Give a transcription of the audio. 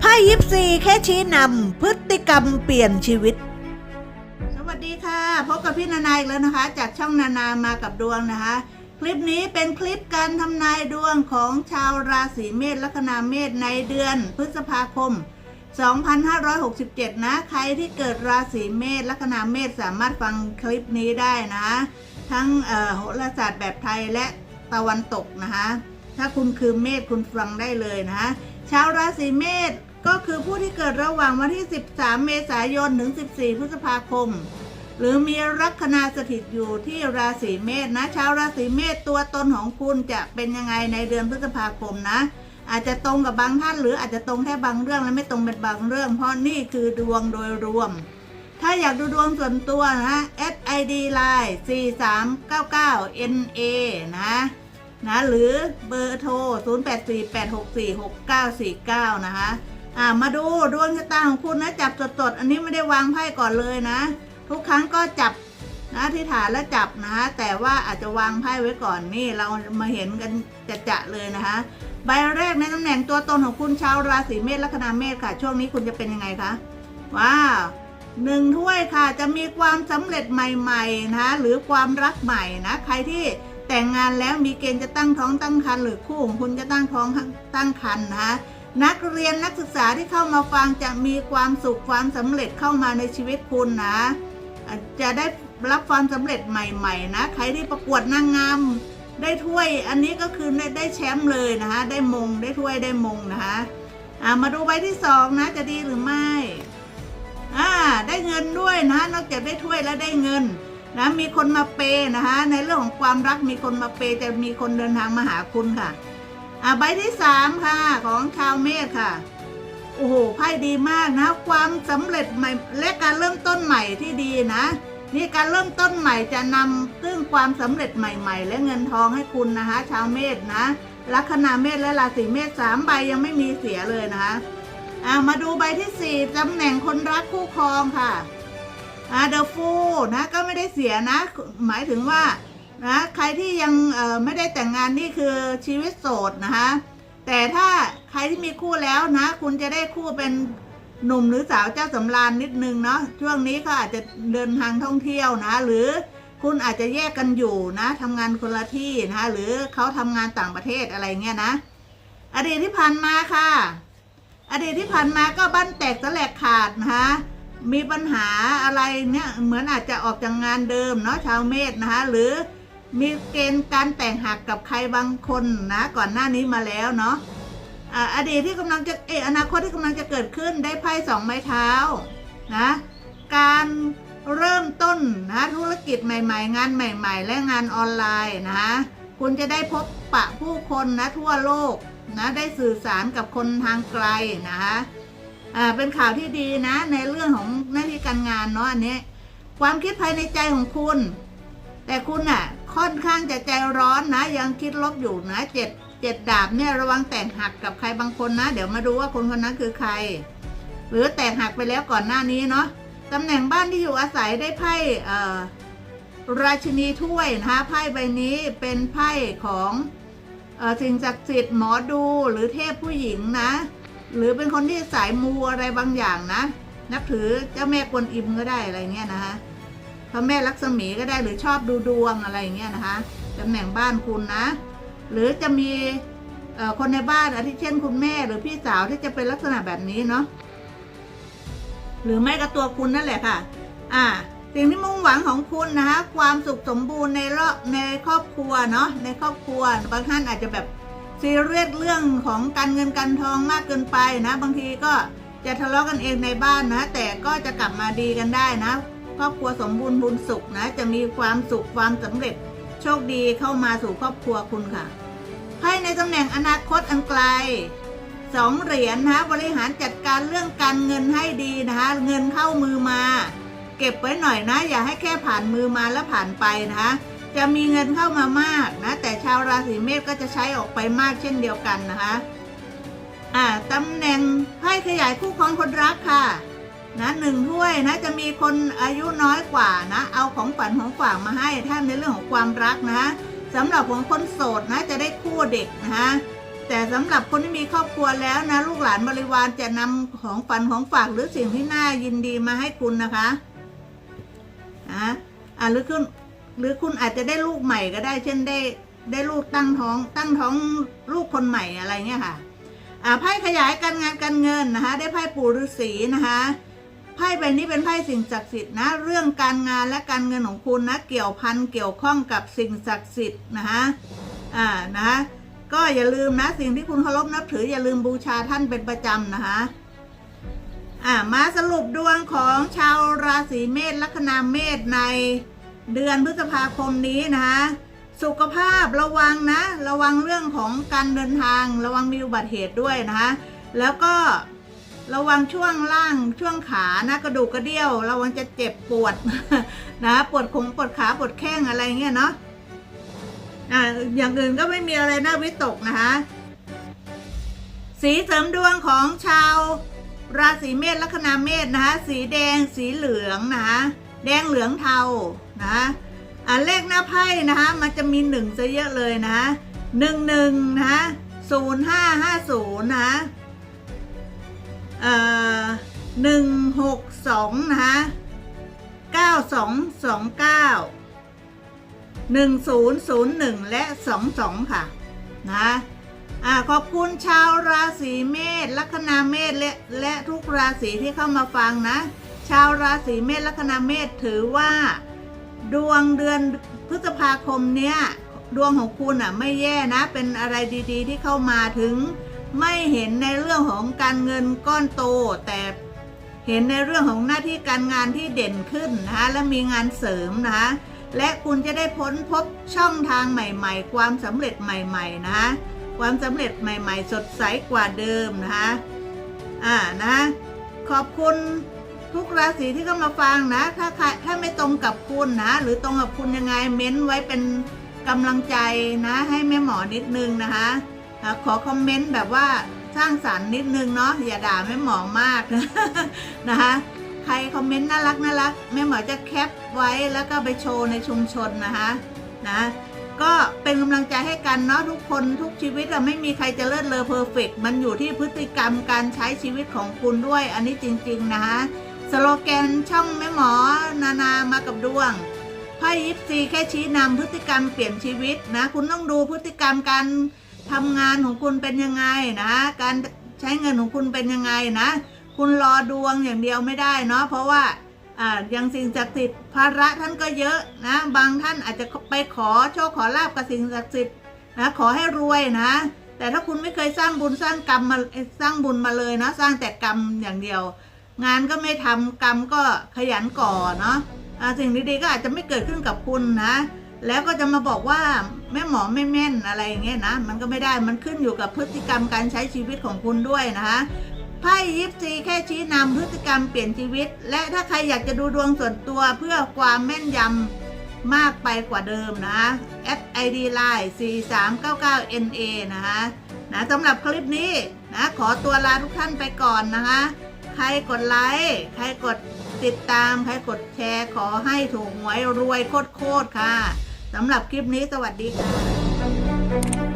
ไพ่ยิปซีแค่ชี้นำพฤติกรรมเปลี่ยนชีวิต สวัสดีค่ะ พบกับพี่นานาอีกแล้วนะคะ จากช่องนานามากับดวงนะคะ คลิปนี้เป็นคลิปการทำนายดวงของชาวราศีเมษลัคนาเมษในเดือนพฤษภาคม 2567 นะ ใครที่เกิดราศีเมษลัคนาเมษสามารถฟังคลิปนี้ได้นะ ทั้งโหราศาสตร์แบบไทยและตะวันตกนะคะ ถ้าคุณคือเมษคุณฟังได้เลยนะคะชาวราศีเมษก็คือผู้ที่เกิดระหว่างวันที่ 13 เมษายนถึง 14 พฤษภาคม หรือมีลัคนาสถิตอยู่ที่ราศีเมษนะ ชาวราศีเมษตัวตนของคุณจะเป็นยังไงในเดือนพฤษภาคมนะ อาจจะตรงกับบางท่าน หรืออาจจะตรงแค่บางเรื่องและไม่ตรงเป็นบางเรื่อง เพราะนี่คือดวงโดยรวม ถ้าอยากดูดวงส่วนตัวนะ SID Line 4399 NA นะ นะหรือเบอร์โทร 0848646949 นะคะอ่ามาดูดวงชะตาของคุณนะจับสดๆ อันนี้ไม่ได้วางไพ่ก่อนเลยนะ ทุกครั้งก็จับนะที่ฐานแล้วจับนะคะแต่ว่าอาจจะวางไพ่ไว้ก่อนนี่เรามาเห็นกันจะๆเลยนะคะใบแรกในตำแหน่งตัวตนของคุณชาวราศีเมษลัคนาเมษค่ะ ช่วงนี้คุณจะเป็นยังไงคะว้าวหนึ่งถ้วยค่ะจะมีความสำเร็จใหม่ ๆ นะคะหรือความรักใหม่นะใครที่ แต่งงานแล้วมีเกณฑ์จะตั้งท้องตั้งครรภ์หรือคู่ของคุณจะตั้งท้องตั้งครรภ์นะคะนักเรียนนักศึกษาที่เข้ามาฟังจะมีความสุขความสำเร็จเข้ามาในชีวิตคุณนะจะได้รับความสำเร็จใหม่ๆนะใครที่ประกวดนางงามได้ถ้วยอันนี้ก็คือได้แชมป์เลยนะคะได้มงได้ถ้วยได้มงนะคะมาดูใบที่สองนะจะดีหรือไม่อ่าได้เงินด้วยนะนอกจากได้ถ้วยแล้วได้เงิน นะมีคนมาเปย์นะคะในเรื่องของความรักมีคนมาเปย์จะมีคนเดินทางมาหาคุณค่ะอ่าใบที่สามค่ะของชาวเมษค่ะโอ้โหไพ่ดีมากนะ ความสำเร็จใหม่และการเริ่มต้นใหม่ที่ดีนะนี่การเริ่มต้นใหม่จะนำซึ่งความสำเร็จใหม่ๆ และเงินทองให้คุณนะคะชาวเมษนะลัคนาเมษและราศีเมษสามใบยังไม่มีเสียเลยนะคะอ่ามาดูใบที่สี่ตำแหน่งคนรักคู่ครองค่ะ อ่าเดอะฟูนะก็ไม่ได้เสียนะ หมายถึงว่านะใครที่ยังไม่ได้แต่งงานนี่คือชีวิตโสดนะคะแต่ถ้าใครที่มีคู่แล้วนะ คุณจะได้คู่เป็นหนุ่มหรือสาวเจ้าสำราญนิดนึงเนาะช่วงนี้เขาอาจจะเดินทางท่องเที่ยวนะ หรือคุณอาจจะแยกกันอยู่นะทำงานคนละที่นะคะหรือเขาทำงานต่างประเทศอะไรเงี้ยนะ อดีตที่ผ่านมาค่ะ อดีตที่ผ่านมาก็บ้านแตกสลกขาดนะคะ มีปัญหาอะไรเนี่ยเหมือนอาจจะออกจากงานเดิมเนาะชาวเมษนะคะ หรือมีเกณฑ์การแต่งหักกับใครบางคนนะก่อนหน้านี้มาแล้วเนาะออดีตที่กำลังจะเอออนาคตที่กำลังจะเกิดขึ้นได้ไพ่สองไม้เท้านะการเริ่มต้นนะธุรกิจใหม่ ๆ งานใหม่ ๆ และงานออนไลน์นะคุณจะได้พบปะผู้คนนะทั่วโลกนะได้สื่อสารกับคนทางไกลนะคะ อ่าเป็นข่าวที่ดีนะ ในเรื่องของหน้าที่การงานเนาะอันนี้ ความคิดภายในใจของคุณ แต่คุณอะ ค่อนข้างจะใจร้อนนะ ยังคิดลบอยู่นะเจ็ดเจ็ดดาบเนี่ยระวังแตกหักกับใครบางคนนะ เดี๋ยวมาดูว่าคนคนนั้นคือใคร หรือแตกหักไปแล้วก่อนหน้านี้เนาะตำแหน่งบ้านที่อยู่อาศัยได้ไพ่เอ่อราชินีถ้วยนะคะไพ่ใบนี้เป็นไพ่ของอสิ่งศักดิ์สิทธิ์หมอดูหรือเทพผู้หญิงนะ หรือเป็นคนที่สายมูอะไรบางอย่างนะ นับถือเจ้าแม่กวนอิมก็ได้อะไรเงี้ยนะคะพระแม่ลักษมีก็ได้หรือชอบดูดวงอะไรเงี้ยนะคะตำแหน่งบ้านคุณนะ หรือจะมีคนในบ้านอาทิเช่นคุณแม่หรือพี่สาวที่จะเป็นลักษณะแบบนี้เนาะหรือไม่ก็ตัวคุณนั่นแหละค่ะ อ่า สิ่งที่มุ่งหวังของคุณนะคะ ความสุขสมบูรณ์ในรอบในครอบครัวเนาะในครอบครัว บางท่านอาจจะแบบ ซีเรียสเรื่องของการเงินการทองมากเกินไปนะ บางทีก็จะทะเลาะกันเองในบ้านนะ แต่ก็จะกลับมาดีกันได้นะครอบครัวสมบูรณ์บุญสุขนะ จะมีความสุขความสำเร็จโชคดีเข้ามาสู่ครอบครัวคุณค่ะไพ่ในตำแหน่งอนาคตอันไกลสองเหรียญนะบริหารจัดการเรื่องการเงินให้ดีนะคะเงินเข้ามือมา เก็บไว้หน่อยนะ อย่าให้แค่ผ่านมือมาแล้วผ่านไปนะคะ จะมีเงินเข้ามามากนะแต่ชาวราศีเมษก็จะใช้ออกไปมากเช่นเดียวกันนะคะอ่าตำแหน่งไพ่ขยายคู่ครองคนรักค่ะนะหนึ่งถ้วยนะจะมีคนอายุน้อยกว่านะ เอาของฝันของฝากมาให้ท่าในเรื่องของความรักนะสำหรับของคนโสดนะจะได้คู่เด็กนะคะแต่สำหรับคนที่มีครอบครัวแล้วนะ ลูกหลานบริวารจะนำของฝันของฝากหรือสิ่งที่น่ายินดีมาให้คุณนะคะนะอ่าหรือคุณ หรือคุณอาจจะได้ลูกใหม่ก็ได้ เช่นได้ได้ลูกตั้งท้อง ตั้งท้องลูกคนใหม่อะไรเงี้ยค่ะไพ่ขยายการงานการเงินนะคะ ได้ไพ่ปู่ฤาษีนะคะไพ่ใบนี้เป็นไพ่สิ่งศักดิ์สิทธิ์นะเรื่องการงานและการเงินของคุณนะเกี่ยวพันเกี่ยวข้องกับสิ่งศักดิ์สิทธิ์นะคะอ่านะคะก็อย่าลืมนะสิ่งที่คุณเคารพนับถืออย่าลืมบูชาท่านเป็นประจำนะคะอ่ามาสรุปดวงของชาวราศีเมษลัคนาเมษใน เดือนพฤษภาคมนี้นะคะสุขภาพระวังนะ ระวังเรื่องของการเดินทาง ระวังมีอุบัติเหตุด้วยนะคะแล้วก็ระวังช่วงล่างช่วงขานะกระดูกกระเดี่ยว ระวังจะเจ็บปวดนะปวดคงปวดขาปวดแข้งอะไรเงี้ยเนาะอ่าอย่างอื่นก็ไม่มีอะไรน่าวิตกนะคะสีเสริมดวงของชาวราศีเมษลัคนาเมษนะคะสีแดงสีเหลืองนะคะ แดงเหลืองเทานะอ่าเลขหน้าไพ่นะคะมันจะมีหนึ่งซะเยอะเลยนะหนึ่งหนึ่งนะศูนย์ห้าห้าศูนย์นะเอ่อหนึ่งหกสองนะคะเก้าสองสองเก้า1001และ22ค่ะนะอ่าขอบคุณชาวราศีเมษลัคนาเมษและและทุกราศีที่เข้ามาฟังนะ ชาวราศีเมษลัคนาเมษถือว่า ดวงเดือนพฤษภาคมเนี้ยดวงของคุณอะไม่แย่นะ เป็นอะไรดีๆ ที่เข้ามาถึง ไม่เห็นในเรื่องของการเงินก้อนโต แต่เห็นในเรื่องของหน้าที่การงานที่เด่นขึ้นนะคะและมีงานเสริมนะคะและคุณจะได้พ้นพบช่องทางใหม่ ๆ ความสำเร็จใหม่ ๆ นะ ความสำเร็จใหม่ ๆ สดใสกว่าเดิมนะคะอ่านะขอบคุณ ทุกราศีที่เข้ามาฟังนะ ถ้าใครถ้าไม่ตรงกับคุณนะ หรือตรงกับคุณยังไงเม้นไว้เป็นกำลังใจนะ ให้แม่หมอนิดนึงนะคะขอคอมเมนต์แบบว่าสร้างสรรค์นิดนึงเนาะอย่าด่าแม่หมอมากนะคะใครคอมเมนต์น่ารักน่ารักแม่หมอจะแคปไว้แล้วก็ไปโชว์ในชุมชนนะคะนะก็เป็นกำลังใจให้กันเนาะทุกคนทุกชีวิตอะไม่มีใครจะเลิศเลอเพอร์เฟกมันอยู่ที่พฤติกรรมการใช้ชีวิตของคุณด้วยอันนี้จริง ๆ นะคะ สโลแกนช่องแม่หมอนานามากับดวงไพ่ยิปซีแค่ชี้นำพฤติกรรมเปลี่ยนชีวิตนะ คุณต้องดูพฤติกรรมการทำงานของคุณเป็นยังไงนะ การใช้เงินของคุณเป็นยังไงนะ คุณรอดวงอย่างเดียวไม่ได้เนาะเพราะว่าอ่าย่างสิ่งศักดิ์สิทธิ์ภาระท่านก็เยอะนะ บางท่านอาจจะไปขอโชคขอลาบกับสิ่งศักดิ์สิทธิ์นะขอให้รวยนะ แต่ถ้าคุณไม่เคยสร้างบุญสร้างกรรมมาสร้างบุญมาเลยนะ สร้างแต่กรรมอย่างเดียว งานก็ไม่ทำกรรมก็ขยันก่อเนาะสิ่งดีๆก็อาจจะไม่เกิดขึ้นกับคุณนะ แล้วก็จะมาบอกว่าแม่หมอไม่แม่นอะไรอย่างเงี้ยนะ มันก็ไม่ได้มันขึ้นอยู่กับพฤติกรรมการใช้ชีวิตของคุณด้วยนะคะไพ่ยิปซีแค่ชี้นำพฤติกรรมเปลี่ยนชีวิต และถ้าใครอยากจะดูดวงส่วนตัวเพื่อความแม่นยำมากไปกว่าเดิมนะแอด ID Line 4399 NA นะคะนะสำหรับคลิปนี้นะขอตัวลาทุกท่านไปก่อนนะคะ ใครกดไลค์ใครกดติดตาม ใครกดแชร์ ขอให้ถูกหวยรวยโคตรๆค่ะสำหรับคลิปนี้สวัสดีค่ะ